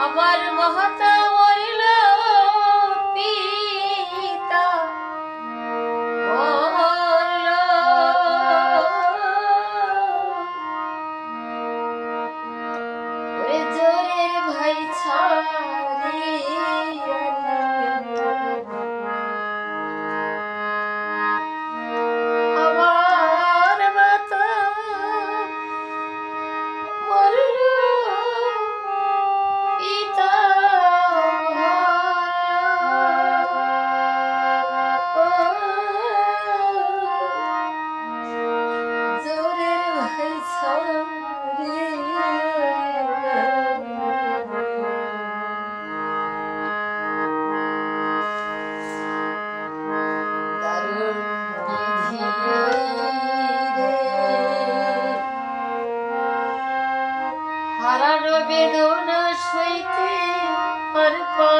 অপর মহতা पर पा